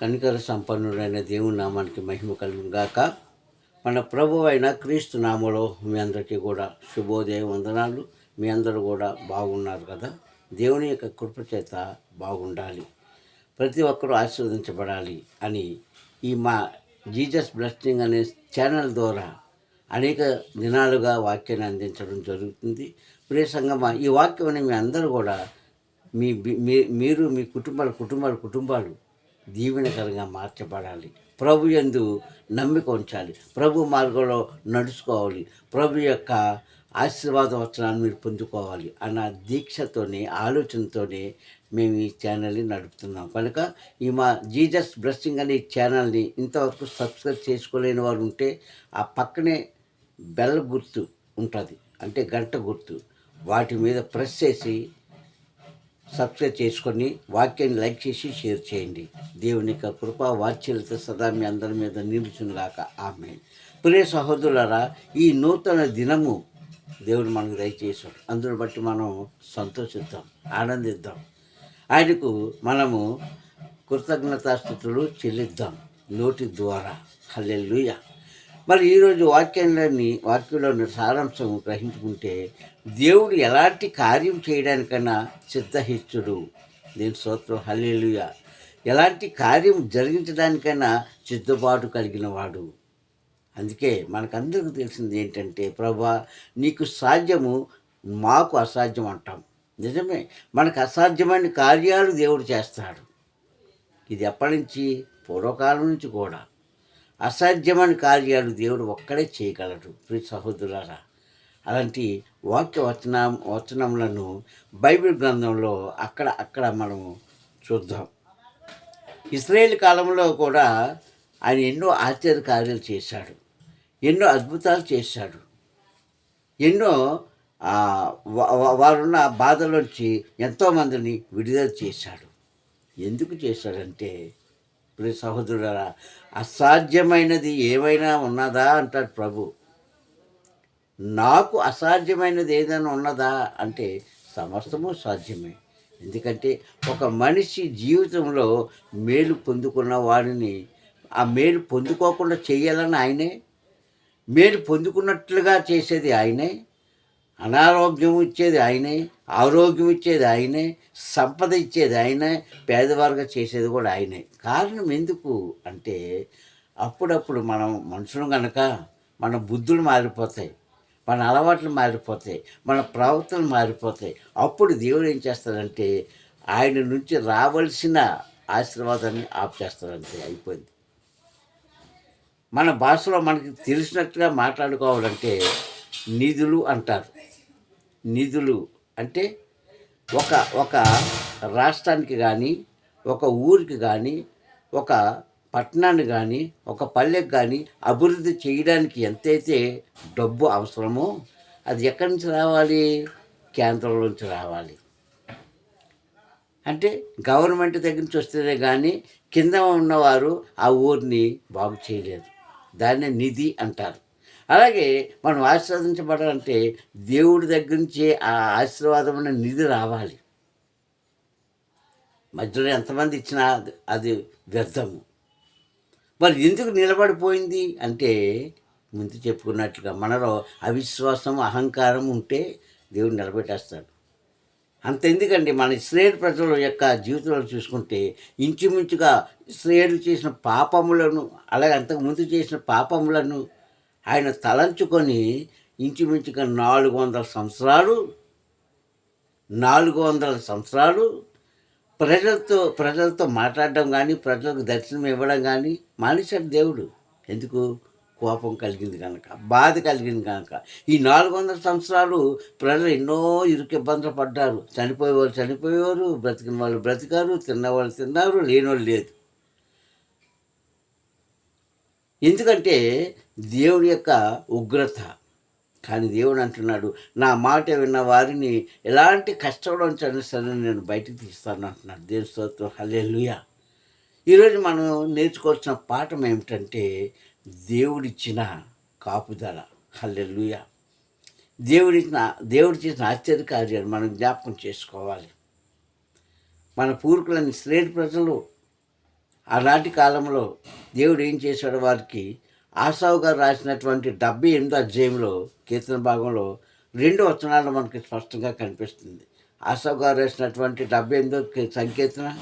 కనికర సంపన్నుడైన దేవుని నామానికి మహిమ కలుగును మన ప్రభు అయిన క్రీస్తు నామలో మీ అందరికీ కూడా శుభోదయం వందనాలు. మీ అందరూ కూడా బాగున్నారు కదా? దేవుని యొక్క కృపచేత బాగుండాలి. ప్రతి ఒక్కరూ ఆశీర్వదించబడాలి అని ఈ మా జీజస్ బ్లెస్సింగ్ అనే ఛానల్ ద్వారా అనేక దినాలుగా వాక్యాన్ని అందించడం జరుగుతుంది. ప్రియ సంగమ ఈ వాక్యాన్ని మీ అందరూ కూడా మీ మీ- మీరు మీ కుటుంబాల కుటుంబాల కుటుంబాలు దీవెనకరంగా మార్చబడాలి. ప్రభు ఎందు నమ్మిక ఉంచాలి. ప్రభు మార్గంలో నడుచుకోవాలి. ప్రభు యొక్క ఆశీర్వాద వచనాన్ని మీరు పొందుకోవాలి అన్న దీక్షతోనే ఆలోచనతోనే మేము ఈ ఛానల్ని నడుపుతున్నాం. కనుక ఈ మా జీజస్ బ్లెస్సింగ్ అనే ఛానల్ని ఇంతవరకు సబ్స్క్రైబ్ చేసుకోలేని వారు ఉంటే ఆ పక్కనే బెల్ గుర్తు ఉంటుంది. అంటే గంట గుర్తు. వాటి మీద ప్రెస్ చేసి సబ్స్క్రైబ్ చేసుకొని వాక్యాన్ని లైక్ చేసి షేర్ చేయండి. దేవుని యొక్క కృపా వాత్సల్యత సదా మీ అందరి మీద నిలుచునుగాక. ఆమె ప్రియ సహోదరులారా ఈ నూతన దినము దేవుడు మనకు దయచేసాడు అందును బట్టి మనం సంతోషిద్దాం ఆనందిద్దాం. ఆయనకు మనము కృతజ్ఞతాస్థుతులు చెల్లిద్దాం. నోటి ద్వారా. హల్లెల్లుయా మరి ఈరోజు వాక్యంలోని వాక్యంలోని సారాంశం గ్రహించుకుంటే దేవుడు ఎలాంటి కార్యం చేయడానికైనా సిద్ధహిస్తుడు నేను స్తోత్రం హల్లేలుయ. ఎలాంటి కార్యం జరిగించడానికైనా సిద్ధపాటు కలిగిన వాడు అందుకే మనకందరికీ తెలిసింది ఏంటంటే ప్రభా నీకు సాధ్యము మాకు అసాధ్యం అంటాం. నిజమే మనకు అసాధ్యమైన కార్యాలు దేవుడు చేస్తాడు. ఇది ఎప్పటి నుంచి? పూర్వకాలం నుంచి కూడా. అసాధ్యమైన కార్యాలు దేవుడు ఒక్కడే చేయగలడు. ప్రియ సహోదరులారా అలాంటి వాక్య వచన వచనములను బైబిల్ గ్రంథంలో అక్కడ అక్కడ మనము చూద్దాం. ఇస్రాయేల్ కాలంలో కూడా ఆయన ఎన్నో ఆశ్చర్య కార్యాలు చేశాడు. ఎన్నో అద్భుతాలు చేశాడు. ఎన్నో వారున్న బాధలోంచి ఎంతోమందిని విడుదల చేశాడు. ఎందుకు చేశాడంటే ప్రియ సహోదరులారా అసాధ్యమైనది ఏమైనా ఉన్నదా అంటాడు ప్రభు. నాకు అసాధ్యమైనది ఏదైనా ఉన్నదా అంటే సమస్తము సాధ్యమే. ఎందుకంటే ఒక మనిషి జీవితంలో మేలు పొందుకున్న వాడిని ఆ మేలు పొందుకోకుండా చేయాలని ఆయనే మేలు పొందుకున్నట్లుగా చేసేది ఆయనే అనారోగ్యం ఇచ్చేది ఆయనే ఆరోగ్యం ఇచ్చేది ఆయనే సంపద ఇచ్చేది ఆయనే పేదవారుగా చేసేది కూడా ఆయనే. కారణం ఎందుకు అంటే అప్పుడప్పుడు మనం మనుషులు కనుక మన బుద్ధులు మారిపోతాయి మన అలవాట్లు మారిపోతాయి మన ప్రవర్తనలు మారిపోతాయి. అప్పుడు దేవుడు ఏం చేస్తాడంటే ఆయన నుంచి రావలసిన ఆశీర్వాదాన్ని ఆఫ్ చేస్తాడంతే అయిపోయింది. మన భాషలో మనకి తెలిసినట్టుగా మాట్లాడుకోవాలంటే నిధులు అంటారు. నిధులు అంటే ఒక ఒక రాష్ట్రానికి కానీ ఒక ఊరికి కానీ ఒక పట్టణాన్ని కానీ ఒక పల్లెకి కానీ అభివృద్ధి చేయడానికి ఎంతైతే డబ్బు అవసరమో అది ఎక్కడి నుంచి రావాలి? కేంద్రం నుంచి రావాలి. అంటే గవర్నమెంట్ దగ్గర నుంచి వస్తేనే కానీ కింద ఉన్నవారు ఆ ఊరిని బాగు చేయలేరు. దాన్ని నిధి అంటారు. అలాగే మనం ఆశీర్వదించబడాలంటే దేవుడి దగ్గర నుంచి ఆ ఆశీర్వాదమైన నిధి రావాలి. మధ్యలో ఎంతమంది ఇచ్చినా అది- అది వ్యర్థము. మరి ఎందుకు నిలబడిపోయింది? అంటే ముందు చెప్పుకున్నట్లుగా మనలో అవిశ్వాసం అహంకారం ఉంటే దేవుడు నిలబెట్టేస్తాడు. అంత ఎందుకండి మన ఇస్రాయేల్ ప్రజల యొక్క జీవితంలో చూసుకుంటే ఇంచుమించుగా ఇస్రాయేల్ చేసిన పాపములను అలాగే అంతకు ముందు చేసిన పాపములను ఆయన తలంచుకొని ఇంచుమించుగా నాలుగు వందల సంవత్సరాలు నాలుగు వందల సంవత్సరాలు ప్రజలతో ప్రజలతో మాట్లాడడం కానీ ప్రజలకు దర్శనం ఇవ్వడం కానీ మానేశాడు దేవుడు. ఎందుకు? కోపం కలిగింది కనుక బాధ కలిగింది కనుక ఈ నాలుగు వందల సంవత్సరాలు ప్రజలు ఎన్నో ఇరుకు ఇబ్బందులు పడ్డారు. చనిపోయేవారు చనిపోయేవారు బ్రతికిన వాళ్ళు బ్రతికారు తిన్నవాళ్ళు తిన్నారు లేనివాళ్ళు లేదు. ఎందుకంటే దేవుడి యొక్క ఉగ్రత. కానీ దేవుడు అంటున్నాడు నా మాట విన్న వారిని ఎలాంటి కష్టంలోంచి సరే నేను బయటకు తీస్తాను అంటున్నాడు. దేవుని స్తోత్రం. హల్లెలూయా. ఈరోజు మనం నేర్చుకోవాల్సిన పాఠం ఏమిటంటే దేవుడిచ్చిన కాపుదల. హల్లెలూయా. దేవుడిచ్చిన దేవుడు చేసిన ఆశ్చర్య కార్యాలు మనం జ్ఞాపకం చేసుకోవాలి. మన పూర్వీకులని శ్రేణి ప్రజలు ఆనాటి కాలంలో దేవుడు ఏం చేశాడు? వారికి ఆసావు గారు రాసినటువంటి డెబ్బై ఎనిమిది అధ్యాయంలో కీర్తన భాగంలో రెండు వచనాలు మనకి స్పష్టంగా కనిపిస్తుంది. ఆసావు గారు రాసినటువంటి డెబ్బై ఎనిమిదో సంకీర్తన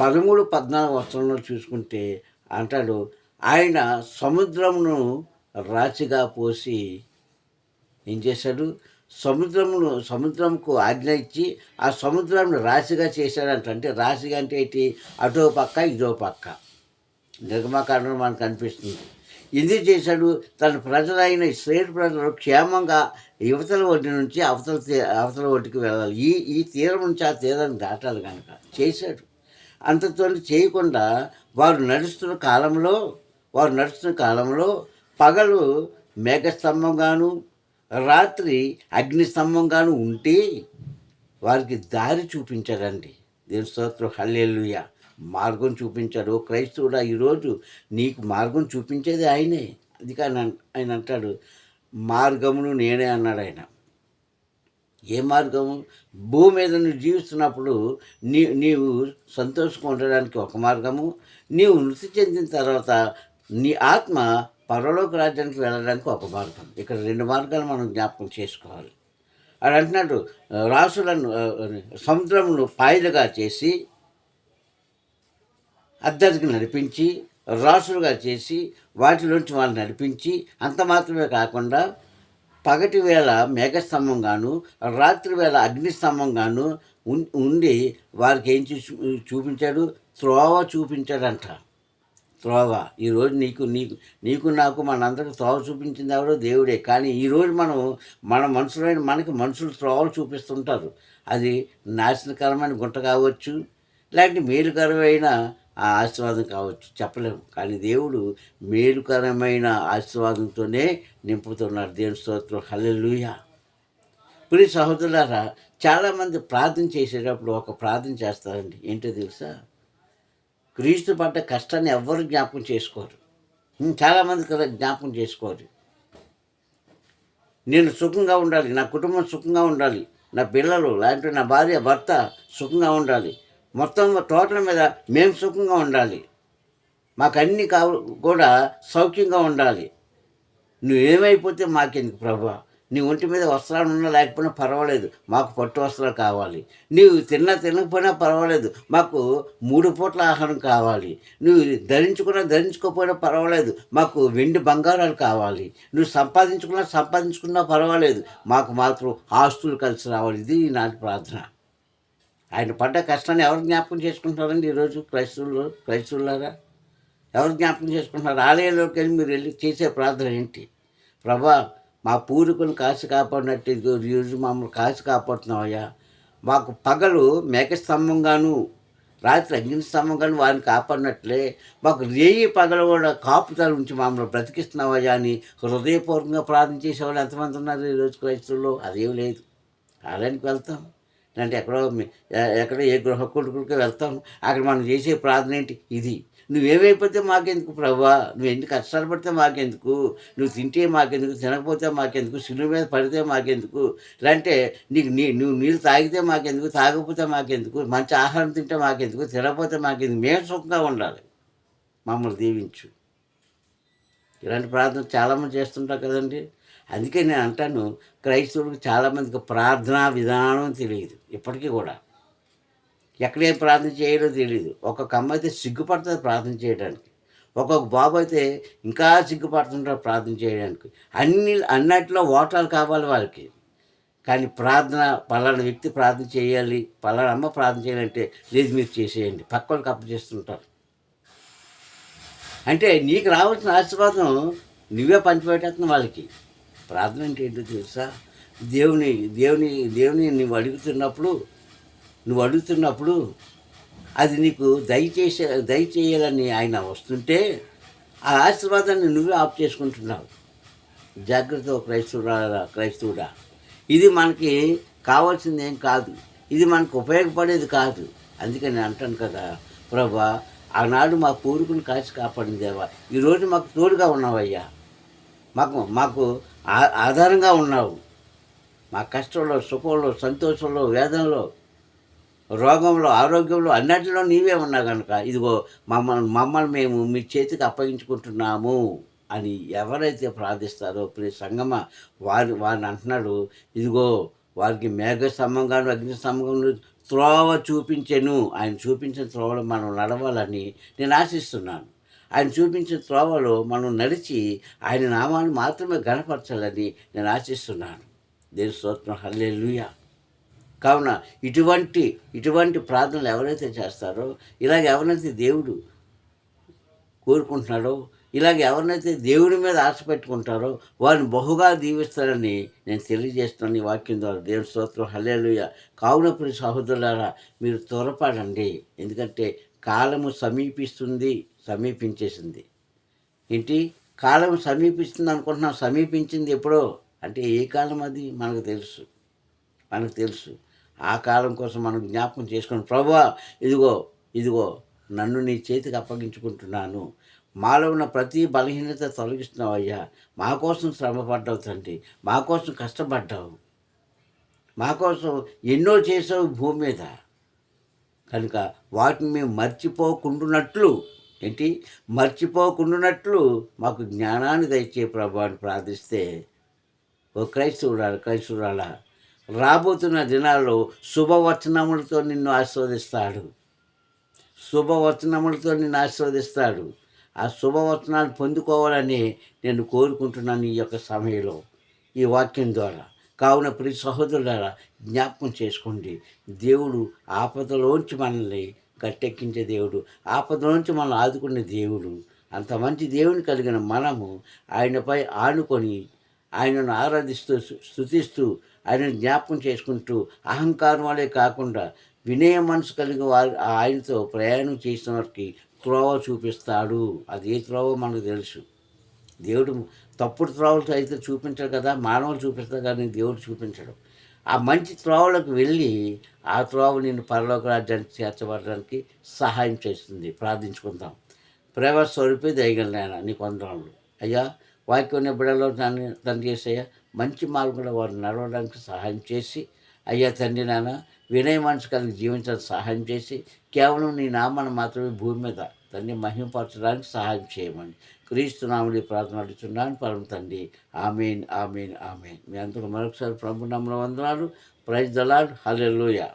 పదమూడు పద్నాలుగు వచనంలో చూసుకుంటే అంటాడు ఆయన సముద్రమును రాచిగా పోసి ఏం చేశాడు? సముద్రమును సముద్రంకు ఆజ్ఞ ఇచ్చి ఆ సముద్రంను రాశిగా చేశాడంట అంటే రాశిగా అంటే ఏంటి? అటో పక్క ఇదో పక్క. నిర్గమకాండం మనకు అనిపిస్తుంది ఎందుకు చేశాడు? తన ప్రజలైన శ్రేణి ప్రజలు క్షేమంగా యువతల ఒడ్డు నుంచి అవతల తీ- అవతల ఒడ్డుకి వెళ్ళాలి. ఈ ఈ తీరం నుంచి ఆ తీరాన్ని దాటాలి కనుక చేశాడు. అంతతో చేయకుండా వారు నడుస్తున్న కాలంలో వారు నడుస్తున్న కాలంలో పగలు మేఘస్తంభంగాను రాత్రి అగ్నిస్తంభంగాను ఉంటే వారికి దారి చూపించాడండి. దేవుని స్తోత్రం హల్లెలుయ. మార్గం చూపించాడు. క్రైస్తవుడు క్రైస్తవుడా ఈరోజు నీకు మార్గం చూపించేది ఆయనే. అది కానీ ఆయన అంటాడు మార్గమును నేనే అన్నాడు ఆయన. ఏ మార్గము? భూమి మీద నువ్వు జీవిస్తున్నప్పుడు నీ నీవు సంతోషంగా ఉండడానికి ఒక మార్గము. నీవు మృతి చెందిన తర్వాత నీ ఆత్మ పరలోక రాజ్యానికి వెళ్ళడానికి ఒక మార్గం. ఇక్కడ రెండు మార్గాలు మనం జ్ఞాపకం చేసుకోవాలి. అని అంటున్నాడు రాసులను సముద్రమును పాయలుగా చేసి అద్దరికి నడిపించి రాసులుగా చేసి వాటిలోంచి వాళ్ళు నడిపించి అంత మాత్రమే కాకుండా పగటి వేళ మేఘస్తంభంగాను రాత్రి వేళ అగ్నిస్తంభంగాను ఉండి వారికి ఏం చూ చూపించాడు? త్రోవ చూపించాడంట. త్రోవ. ఈరోజు నీకు నీకు నీకు నాకు మనందరికి త్రోవ చూపించింది ఎవరో దేవుడే. కానీ ఈరోజు మనం మన మనుషులైన మనకి మనుషులు త్రోవలు చూపిస్తుంటారు. అది నాశనకరమైన గుంట కావచ్చు లేకపోతే మేలుకరమైన ఆశీర్వాదం కావచ్చు. చెప్పలేము కానీ దేవుడు మేలుకరమైన ఆశీర్వాదంతోనే నింపుతున్నాడు దేవుని స్తోత్రం. హల్లెలూయా. ప్రియ సహోదరులారా చాలామంది ప్రార్థన చేసేటప్పుడు ఒక ప్రార్థన చేస్తారండి. ఏంటో తెలుసా? క్రీస్తు పడ్డ కష్టాన్ని ఎవ్వరు జ్ఞాపకం చేసుకోరు. చాలామంది కదా జ్ఞాపకం చేసుకోరు. నేను సుఖంగా ఉండాలి నా కుటుంబం సుఖంగా ఉండాలి నా పిల్లలు లేదంటే నా భార్య భర్త సుఖంగా ఉండాలి. మొత్తం టోటల్ మీద మేము సుఖంగా ఉండాలి. మాకు అన్ని కావ కూడా సౌఖ్యంగా ఉండాలి. నువ్వు ఏమైపోతే మాకెందుకు ప్రభా? నీ ఒంటి మీద వస్త్రాలు ఉన్నా లేకపోయినా పర్వాలేదు. మాకు పట్టు వస్త్రాలు కావాలి. నీవు తిన్నా తినకపోయినా పర్వాలేదు. మాకు మూడు పూట్ల ఆహారం కావాలి. నువ్వు ధరించుకున్నా ధరించుకోకపోయినా పర్వాలేదు. మాకు వెండి బంగారాలు కావాలి. నువ్వు సంపాదించుకున్నా సంపాదించుకున్నా పర్వాలేదు. మాకు మాత్రం ఆస్తులు కలిసి రావాలి. ఇది నాటి ప్రార్థన. ఆయన పడ్డ కష్టాన్ని ఎవరు జ్ఞాపకం చేసుకుంటారండి ఈరోజు? క్రైస్తవులు క్రైస్తవులారా? ఎవరు జ్ఞాపకం చేసుకుంటున్నారు? ఆలయంలోకి వెళ్ళి మీరు వెళ్ళి చేసే ప్రార్థన ఏంటి? ప్రభా మా పూర్వీకులను కాసి కాపాడినట్టు ఈరోజు మమ్మల్ని కాసి కాపాడుతున్నావయ్యా. మాకు పగలు మేకస్తంభంగాను రాత్రి అగ్ని స్తంభంగాను వారిని కాపాడినట్లే. మాకు రేయి పగలు కూడా కాపుతాల నుంచి మమ్మల్ని బ్రతికిస్తున్నావయ్యా అని హృదయపూర్వకంగా ప్రార్థన చేసేవాళ్ళు ఎంతమంది ఉన్నారు ఈరోజు క్రైస్తవుల్లో? అదేం లేదు. ఆలయానికి వెళ్తాం. అంటే ఎక్కడో ఎక్కడో ఏ గృహ కొడుకులకి వెళ్తాం. అక్కడ మనం చేసే ప్రార్థన ఏంటి? ఇది. నువ్వేమైపోతే మాకెందుకు ప్రభా నువ్వు ఎందుకు కష్టాలు పడితే మాకెందుకు? నువ్వు తింటే మాకెందుకు? తినకపోతే మాకెందుకు? సిలువ మీద పడితే మాకెందుకు? లేదంటే నీకు నీ నువ్వు నీళ్ళు తాగితే మాకెందుకు? తాగకపోతే మాకెందుకు? మంచి ఆహారం తింటే మాకెందుకు? తినకపోతే మాకెందుకు? మేము సుఖంగా ఉండాలి. మమ్మల్ని దీవించు. ఇలాంటి ప్రార్థన చాలామంది చేస్తుంటారు కదండి. అందుకే నేను అంటాను క్రైస్తవులకు చాలామందికి ప్రార్థనా విధానం తెలియదు ఇప్పటికీ కూడా. ఎక్కడేం ప్రార్థన చేయాలో తెలియదు ఒక్కొక్క అమ్మ అయితే సిగ్గుపడుతుంది ప్రార్థన చేయడానికి. ఒక్కొక్క బాబు అయితే ఇంకా సిగ్గుపడుతుంటారు ప్రార్థన చేయడానికి. అన్ని అన్నట్లో ఓటాలు కావాలి వాళ్ళకి. కానీ ప్రార్థన పలానా వ్యక్తి ప్రార్థన చేయాలి పలానా అమ్మ ప్రార్థన చేయాలంటే లేదు మీరు చేసేయండి. పక్క వాళ్ళకి అప్పచేస్తుంటారు అంటే నీకు రావాల్సిన ఆశీర్వాదం నువ్వే పంచిపెట్టేస్తున్నావు వాళ్ళకి. ప్రార్థన అంటే ఏంటో తెలుసా? దేవుని దేవుని దేవుని నువ్వు అడుగుతున్నప్పుడు నువ్వు అడుగుతున్నప్పుడు అది నీకు దయచేసే దయచేయాలని ఆయన వస్తుంటే ఆ ఆశీర్వాదాన్ని నువ్వే ఆఫ్ చేసుకుంటున్నావు. జాగ్రత్త క్రైస్తవుడా క్రైస్తవుడా. ఇది మనకి కావాల్సింది ఏం కాదు. ఇది మనకు ఉపయోగపడేది కాదు. అందుకని నేను అంటాను కదా ప్రభా ఆనాడు మా పూర్వీకుని కాచి కాపాడింది దేవా. ఈరోజు మాకు తోడుగా ఉన్నావయ్యా. మాకు మాకు ఆధారంగా ఉన్నావు. మా కష్టంలో సుఖంలో సంతోషంలో వేదనలో రోగంలో ఆరోగ్యంలో అన్నిటిలో నీవే ఉన్నా కనుక ఇదిగో మమ్మల్ని మమ్మల్ని మేము మీ చేతికి అప్పగించుకుంటున్నాము అని ఎవరైతే ప్రార్థిస్తారో ప్రియ సంగమ వారి వారిని అంటున్నాడు ఇదిగో వారికి మేఘ స్తంభంగాను అగ్ని స్తంభంగాను త్రోవ చూపించెను. ఆయన చూపించిన త్రోవలో మనం నడవాలని నేను ఆశిస్తున్నాను. ఆయన చూపించిన త్రోవలో మనం నడిచి ఆయన నామాన్ని మాత్రమే గణపరచాలని నేను ఆశిస్తున్నాను. దేని స్తోత్రం. హల్లెలూయా. కావున ఇటువంటి ఇటువంటి ప్రార్థనలు ఎవరైతే చేస్తారో ఇలాగ ఎవరైతే దేవుడు కోరుకుంటున్నాడో ఇలాగ ఎవరినైతే దేవుడి మీద ఆశ పెట్టుకుంటారో వారిని బహుగా దీవిస్తారని నేను తెలియజేస్తున్నాను ఈ వాక్యం ద్వారా. దేవుని స్తోత్రం. హల్లేలుయ. కావున ప్రియ సహోదరులారా మీరు త్వరపడండి. ఎందుకంటే కాలము సమీపిస్తుంది సమీపించేసింది. ఏంటి? కాలం సమీపిస్తుంది అనుకుంటున్నాం సమీపించింది ఎప్పుడో? అంటే ఏ కాలం అది? మనకు తెలుసు. మనకు తెలుసు. ఆ కాలం కోసం మనం జ్ఞాపకం చేసుకుని ప్రభా ఇదిగో ఇదిగో నన్ను నీ చేతికి అప్పగించుకుంటున్నాను. మాలో ఉన్న ప్రతి బలహీనత తొలగిస్తున్నావు అయ్యా. మా కోసం శ్రమ పడ్డావు తండ్రి. మా కోసం కష్టపడ్డావు. మా కోసం ఎన్నో చేసావు భూమి మీద. కనుక వాటిని మేము మర్చిపోకుండునట్లు ఏంటి? మర్చిపోకుండునట్లు మాకు జ్ఞానాన్ని దయచే ప్రభావాన్ని ప్రార్థిస్తే ఓ క్రైస్తవురాలు క్రైస్తవురాలా రాబోతున్న దినాల్లో శుభవచనములతో నిన్ను ఆస్వాదిస్తాడు శుభవచనములతో నిన్ను ఆస్వాదిస్తాడు ఆ శుభవచనాలు పొందుకోవాలని నేను కోరుకుంటున్నాను ఈ యొక్క సమయంలో ఈ వాక్యం ద్వారా. కావున ప్రతి సహోదరులారా జ్ఞాపకం చేసుకోండి. దేవుడు ఆపదలోంచి మనల్ని గట్టెక్కించే దేవుడు ఆపదలోంచి మనల్ని ఆదుకునే దేవుడు. అంత మంచి దేవుని కలిగిన మనము ఆయనపై ఆనుకొని ఆయనను ఆరాధిస్తూ స్థుతిస్తూ ఆయన జ్ఞాపకం చేసుకుంటూ అహంకారం వలే కాకుండా వినయ మనసు కలిగి వారి ఆయనతో ప్రయాణం చేసిన వారికి త్రోవ చూపిస్తాడు. అది ఏ త్రోవ మనకు తెలుసు. దేవుడు తప్పుడు త్రోవలు అయితే చూపించడు కదా మానవులు చూపిస్తారు కానీ దేవుడు చూపించడు. ఆ మంచి త్రోవలకు వెళ్ళి ఆ త్రోవ నిన్ను పరలోక రాజ్యానికి చేర్చబడడానికి సహాయం చేస్తుంది. ప్రార్థించుకుందాం. ప్రేమ స్వరూపే దయగలనాయన నీ కొందరంలో అయ్యా వాక్యం బిడ్డలో దాన్ని తండ్రి చేసయ్యా మంచి మార్గంలో వారు నడవడానికి సహాయం చేసి అయ్యా తండ్రి నాన్న వినయ మనసు కలిగి జీవించడానికి సహాయం చేసి కేవలం నీ నామాన్ని మాత్రమే భూమి మీద తండ్రి మహిమపరచడానికి సహాయం చేయమని క్రీస్తు నామని ప్రార్థన అడుగుతున్నాను. పరమ తండ్రి ఆమెన్ ఆమెన్ ఆమెన్. మీ అందరూ మరొకసారి ప్రభు నామల వందనాలు. Praise the lord hallelujah.